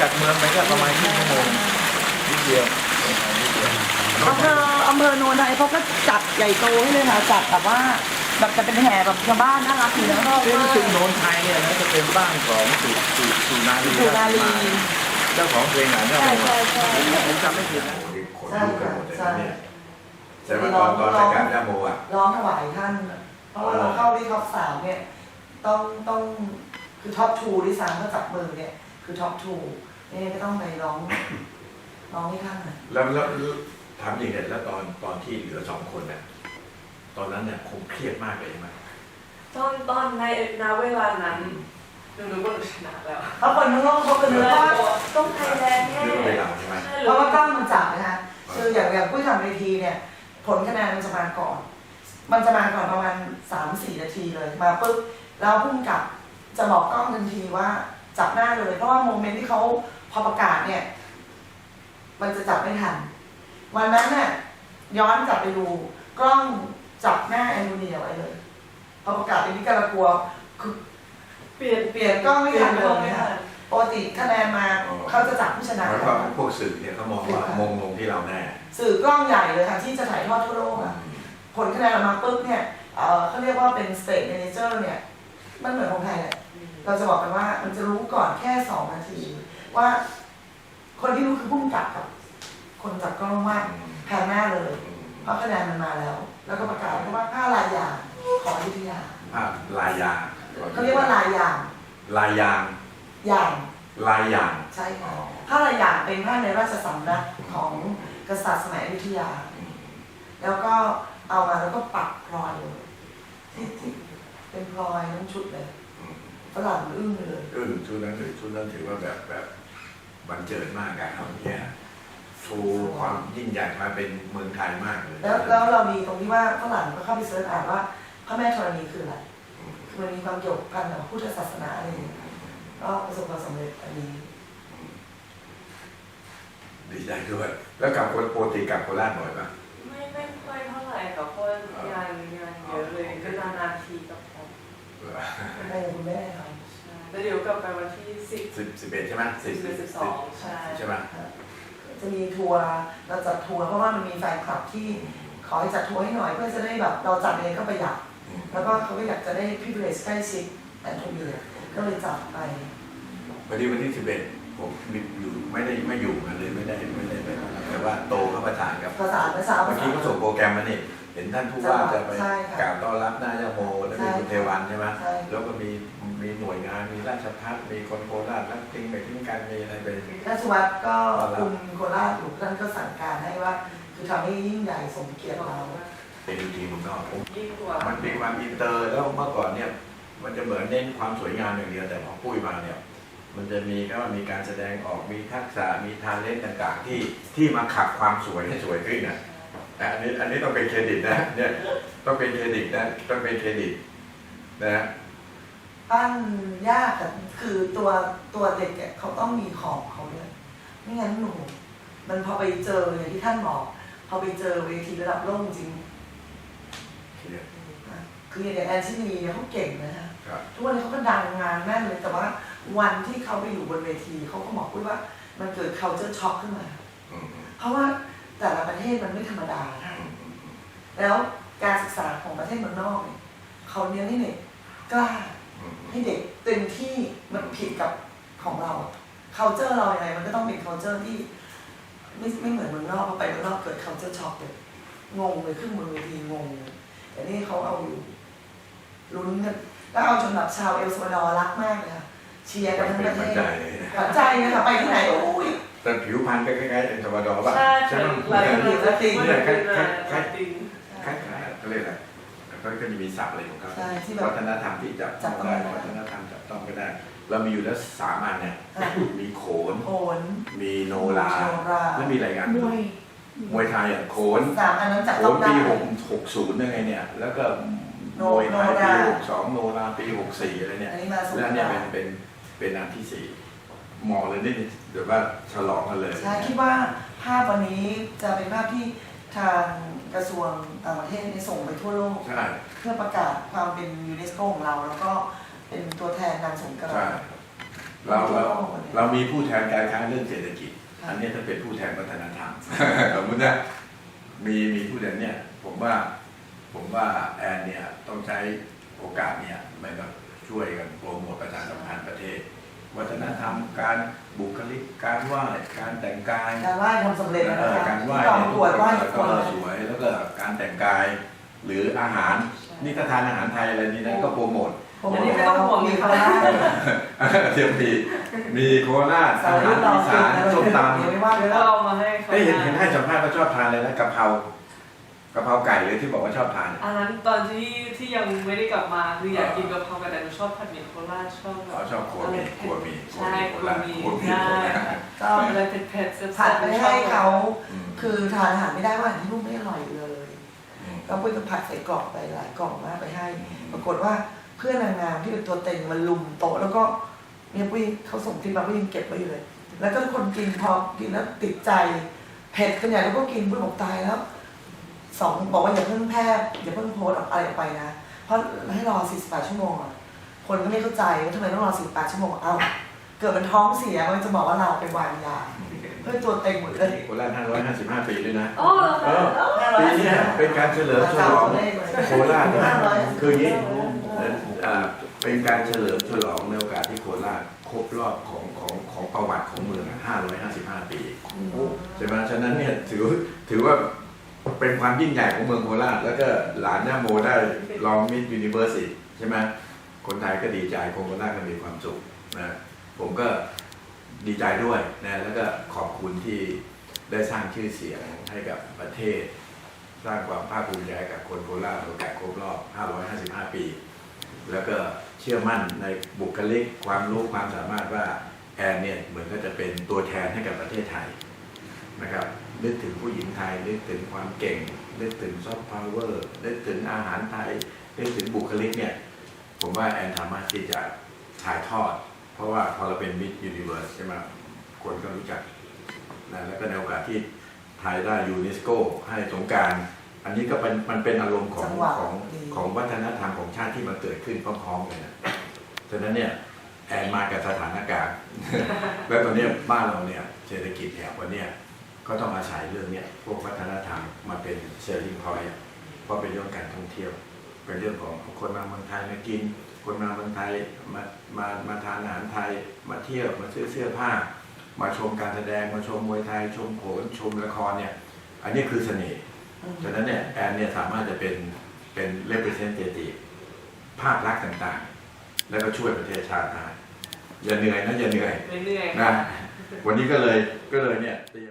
จากเมืองไปก็ประมาณครึ่งชั่วโมงนิดเดียวนิดเดียวอำเภออำเภอโนนไทยเขาก็จัดใหญ่โตให้เลยค่ะจัดแบบว่าแบบจะเป็นแห่แบบชาวบ้านน่ารักดีนะก็ซึ่งซึ่งโนนไทยเนี่ยนะจะเป็นบ้านของสุสุสุนารีสุนารีเจ้าของเพลงหนังเจ้าใช่โมใช่ใช่ผมจำไม่ผิดนะคนลุกกันหมดเลยนะเนี่ยแต่ว่าตอนตอนรายการย่าโมอะร้องถวายท่าน เพราะว่าเราเข้าที่ท็อปสามเนี่ยต้องต้องคือท็อปทูที่สามก็จับมือเนี่ย คือท็อปทูนี่ก็ต้องไปร้องร้องให้ท่านน่ะแล้วแล้วแล้วถามจริงเนี่ยแล้วตอนตอนที่เหลือสองคนเนี่ยตอนนั้นเนี่ยคงเครียดมากเลยใช่ไหมตอนตอนในณเวลานั้นหนูรู้ว่าหนูชนะแล้วเพราะคนข้างนอกเขาก็นึกว่าต้องไทยแลนด์แน่เรื่องเวลาใช่ไหมใช่เพราะว่ากล้องมันจับนะคะคืออย่างอย่างผู้ทำเวทีเนี่ย ผลคะแนนมันจะมาก่อน มันจะมาก่อนประมาณสามสี่นาทีเลยมาปุ๊บแล้วพุ่งกับจะบอกกล้องทันทีว่า จับหน้าเลย เพราะว่าโมเมนต์ที่เขาพอประกาศเนี่ย มันจะจับไม่ทัน วันนั้นเนี่ยย้อนกลับไปดู กล้องจับหน้าแอนโทเนียไว้เลย พอประกาศเป็นนิการากลัวคือเปลี่ยนเปลี่ยนกล้องไม่ทันเปเลลี่ยนกล้องยไม่นะทัคะนปกติคะแนนมาเขาจะจับผู้ชนะแล้วก็พวกสื่อเนี่ยเขามองว่ามงลงที่เราแน่สื่อกล้องใหญ่เลยค่ะที่จะถ่ายทอดทั่วโลกอะผลคะแนนออกมาปุ๊บเนี่ยเอ่อเขาเรียกว่าเป็น state manager เนี่ย มันเหมือนของไทยแหละ เราจะบอกกันว่ามันจะรู้ก่อนแค่สองนาที ว่าคนที่รู้คือผู้กำกับกับ คนจับกล้องว่าแพ้หน้าเลย เพราะคะแนนมันมาแล้ว แล้วก็ประกาศว่าผ้าลายยางของอยุธยาภาพลายยางเขาเรียกว่าลายยางลายยางยางลายยางใช่ค่ะผ้าลายยางเป็นผ้าในราชสำนักของกษัตริย์สมัยอยุธยา แล้วก็เอามาแล้วก็ปักพลอยเลยที่ที่เป็นพลอยทั้งชุดเลยฝ รั่งอึ้งเลยอึ้งชุดนั้นถือชุดนั้นถือว่าแบบแบบบันเจิดมากการทำเนี่ยโชว์ความยิ่งใหญ่มาเป็นเมืองไทยมากเลยแล้วแล้วเรามีตรงที่ว่าฝรั่งก็เข้าไปเสิร์ชอ่านว่าพระแม่ธรณีคืออะไรคือมันมีความเกี่ยวพันกับพุทธศาสนาอะไรอย่างเงี้ยก็ประสบความสำเร็จอันนี้ดีใจด้วย แล้วกับคนโปรติกับโคราชบ่อยปะ ไม่ไม่ค่อยเท่าไหร่กับคนงานงานเยอะเลยก็นานๆทีกับผม แม่คุณแม่เรา ใช่แล้ว เดี๋ยวกลับไปวันที่สิบสิบสิบเอ็ดใช่ไหมสิบสิบสิบสองใช่ใช่ไหมจะมีทัวร์เราจัดทัวร์เพราะว่ามันมีแฟนคลับที่ขอให้จัดทัวร์ให้หน่อยเพื่อจะได้แบบเราจัดเองก็ประหยัดอืมแล้วก็เขาก็อยากจะได้พิเศษใกล้ชิดแอนโทเนียก็เลยจัดไปพอดีวันที่สิบเอ็ดผมอยู่ไม่ได้ไม่อยู่กันเลยไม่ได้ไม่ได้ไปแต่ว่าโตเข้าประสานกับภาษาเมื่อเช้าเมื่อภาษากี้ก็ส่งโปรแกรมมานี่เห็นท่านผู้ว่าจะไปใช่ค่ะกล่าวต้อนรับหน้ายาโมแล้วมีคุณเทวันใช่ไหมใช่แล้วก็มี มีหน่วยงานมีราชพัฒมีคนโคราชนักทิ้งไปทิ้งกันมีอะไรไปราชวัตรก็คุมโคราชอยู่ท่านก็สั่งการให้ว่า คือทำให้ยิ่งใหญ่สมเกียรติเราเป็นทีมเมืองนอกผมยิ่งกว่ามันมีความอินเตอร์แล้วเมื่อก่อนเนี่ย มันจะเหมือนเน้นความสวยงามอย่างเดียวแต่พอปุ้ยมาเนี่ย มันจะมีก็มีการแสดงออกมีทักษะมีทาเลนต์ต่างๆ ที่ที่มาขับความสวยให้สวยขึ้นนะอะอันนี้อันนี้ต้องเป็นเครดิตนะเนี่ยต้องเป็นเครดิตนะต้องเป็นเครดิตนะ ปั้นยากแต่คือตัวตัวเด็กเนี่ยเขาต้องมีของเขาเลยไม่งั้นหนูมันพอไปเจออย่างที่ท่านบอกพอไปเจอเวทีระดับโลกจริงนะคืออย่างแอนชินีเนี่ยเขาเก่งนะฮะครับทุกวันนี้เขาก็ดังงานแน่นเลยแต่ว่าวันที่เขาไปอยู่บนเวทีเขาก็บอกพูดว่ามันเกิด culture shock ขึ้นมาอืมเพราะว่าแต่ละประเทศมันไม่ธรรมดานะอืมอืมแล้วการศึกษาของประเทศเมืองนอกเนี่ยเขาเน้นให้เด็กกล้าอืม ให้เด็กเต็มที่มันผิดกับของเรา culture เราอย่างไรมันก็ต้องเป็น culture ที่ ไม่ไม่เหมือนเมืองนอกพอไปเมืองนอกเกิด culture shock เลยงงเลยขึ้นบนเวทีงงเลยแต่นี่เขาเอาอยู่ลุ้นกันแล้วเอาจนแบบชาวเอลซัลวาดอร์รักมากเลยค่ะเชียร์กันทั้งเป็ปนระเทปัจศจัยเลยนะหวังใจนะคะไปที่ไหนโอ้ยแต่ผิวพรรณก็คล้ายๆเอ็นซาวาดอร์ป่ะใช่ใช่ไหมหลายคนละติงเนี่ยคล้ายคล้ายติงคล้ายๆเขาเรียกอะไร เขาก็จะมีศัพท์อะไรของเขาใช่ที่แบบวัฒนธรรมที่จับต้องได้จับต้องได้ วัฒนธรรมจับต้องไม่ได้ เรามีอยู่แล้วสามอันเนี่ยอะมีโขน โขนมีโนราโนราแล้วมีอะไรกันมวยมวยไทยอะโขนสามอันนั้นจับโขต้อนงได้ ปีหกหกศูนย์ยังไงเนี่ย แล้วก็โนมวยไทยโนราปีหกสองโนราปีหกสี่อะไรเนี่ย อันนี้มาสงแล้วกเนี่ยรานเป็นต์เป็นเป็นอันที่สี่มองเลยนี่เดี๋ยวว่าฉลองกันเลย ใช่คิดว่าภาพวันนี้จะเป็นภาพที่ทาง กระทรวงต่างประเทศได้ส่งไปทั่วโลก ใช่เพื่อประกาศความเป็นยูเนสโกของเรา แล้วก็เป็นตัวแทนนางสงกราใช่นต์เราเราเรามีผู้แทนการค้าเรื่องเศรษฐกิจ อันนี้ถ้าเป็นผู้แทนวัฒนธรรม สมมตินะมีมีผู้แทนเนี่ย ผมว่าผมว่าแอนเนี่ยต้องใช้โอกาสเนี่ยเหมือนกับช่วยกันโปรโมทประชาสัมพันธ์ประเทศ วัฒนธรรม การบุคลิก การไหว้การแต่งกายการไหว้ทำสำเร็จแล้วเอนะอคะการไหว้กองเนี่ยตรวจไหว้ทุกคก็นเลยสวยแล้วก็การแต่งกาย หรืออาหารนี่ถ้าทานอาหารไทยอะไรนี่นะก็โปรโมทผมบอกไม่ต้องห่วงมีคนละเทียมมีมีโคราชสาอารหารต่ออีสิสานอะไรส้มตเดี๋ยวไม่ว่าเดี๋ยวแล้เราวเอามาให้เขาำเอ้ยเห็นเห็นให้สัมภาษณ์ว่าชอบทานอะไรนะกะเพรา กะเพราไก่เลยที่บอกว่าชอบทาน อันนั้นตอนที่ที่ยังไม่ได้กลับมาคืออยากกินกะเพราไก่แต่หนูชอบผัดหมี่โคราชชอบแบบเขาชอบครัวหมีครัวหมีใช่ครัวหมี่ครัวหมีใช่โคราชก็อะไรเผ็ดๆแซ่บๆผัดไปให้เขาอืมคือทานอาหารไม่ได้ว่าอาหารที่นู่นไม่อร่อยเลยอืมก็ปุ้ยก็ผัดใส่กล่องไปหลายกล่องมากไปให้ ปรากฏว่าเพื่อนนางงามที่เป็นตัวเต็งมันลุมโต๊ะแล้วก็เนี่ยปุ้ยเขาส่งคลิปมาปุ้ยยังเก็บไว้อยู่เลย แล้วก็ทุกคนกินพอกินแล้วติดใจเผ็ดกันใหญ่แล้วก็กินปุ้ยบอกตายแล้ว สองบอกว่าอย่าเพิ่งแพร่อย่าเพิ่งโพสต์ออกอะไรออกไปนะ เพราะให้รอ 48 ชั่วโมงอะคนก็ไม่เข้าใจว่าทำไมต้องรอ 48 ชั่วโมงเอ้าเกิดมันท้องเสียมันจะบอกว่าเราเป็นวางยาเพื่อตัวเต็งหมดเลยโคราช555 ปีด้วยนะโอ้เหรอเอคะอปีเนี้ยเป็นการเฉลิมฉลองโคราชนะห้าร้อยคืออย่างนี้เอ่อเป็นการเฉลิมฉลองในโอกาสที่โคราชครบรอบของของของประวัติของเมืองอะ555 ปีใช่ไหมฉะนั้นเนี่ยถือถือว่า เป็นความยิ่งใหญ่ของเมืองโคราชแล้วก็หลานย่าโมได้ลองมิดยูนิเวอร์สิตใช่ไหมคนไทยก็ดีใจคนโคราชก็มีความสุขนะผมก็ดีใจด้วยนะแล้วก็ขอบคุณที่ได้สร้างชื่อเสียงให้กับประเทศ สร้างความภาคภูมิใจกับคนโคราชโอกาสครบรอบ 555 ปี แล้วก็เชื่อมั่นในบุคลิกความรู้ความสามารถว่าแอนเนี่ยเหมือนก็จะเป็นตัวแทนให้กับประเทศไทย นะครับนึกถึงผู้หญิงไทยนึกถึงความเก่งนึกถึงซอฟต์พาวเวอร์นึกถึงอาหารไทยนึกถึงบุคลิกเนี่ยผมว่าแอนสามารถที่จะถ่ายทอด เพราะว่าพอเราเป็นมิดยูนิเวิร์สใช่ไหมคนก็รู้จักนะแล้วก็ในโอกาสที่ไทยได้ยูเนสโกให้สงกราร อันนี้ก็เป็นมันเป็นอารมณ์ของจังหวะของดีของวัฒนธรรมของชาติที่มันเกิดขึ้นพร้อมๆกันนะฉะนั้นเนี่ยแอนมากับสถานการณ์ แล้วตอนเนี้ยบ้านเราเนี่ยเศรษฐกิจเนี่ยวันเนี้ย ก็ต้องอาศัยเรื่องเนี้ยพวกวัฒนธรรมมาเป็นเซลลิงพอยต์เพราะเป็นเรื่องการท่องเที่ยว เป็นเรื่องของคนมาเมืองไทยมากิน คนมาเมืองไทยมามามาทานอาหารไทยมาเที่ยวมาซื้อเสื้อผ้า มาชมการแสดงมาชมมวยไทย ชมโขนชมละครเนี่ยอันนี้คือเสน่ห์ฉะนั้นเนี่ยแอนเนี่ยสามารถจะเป็นเป็น representative ภาพลักษณ์ต่างๆ แล้วก็ช่วยประเทศชาติได้อย่าเหนื่อยนะอย่าเหนื่อยไม่เหนื่อยนะวันนี้ก็เลยก็เลยเนี่ยเตรียม